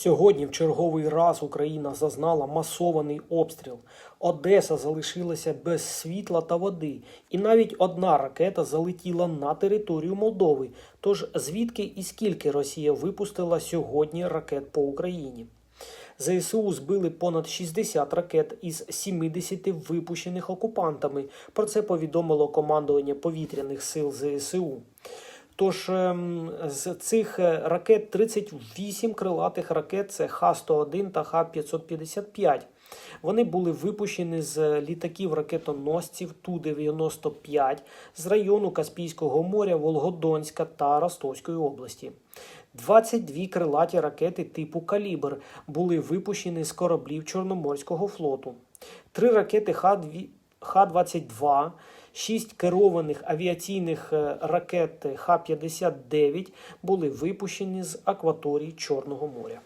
Сьогодні в черговий раз Україна зазнала масований обстріл. Одеса залишилася без світла та води, і навіть одна ракета залетіла на територію Молдови. Тож звідки і скільки Росія випустила сьогодні ракет по Україні? ЗСУ збили понад 60 ракет із 70 випущених окупантами. Про це повідомило командування повітряних сил ЗСУ. Тож ем, з цих е, ракет 38 крилатих ракет це Х-101 та Х-555. Вони були випущені з літаків ракетоносців Ту-95 з району Каспійського моря, Волгодонська та Ростовської області. 22 крилаті ракети типу Калібр були випущені з кораблів Чорноморського флоту. Три ракети Х-2 Х-22, 6 керованих авіаційних е, ракет Х-59 були випущені з акваторії Чорного моря.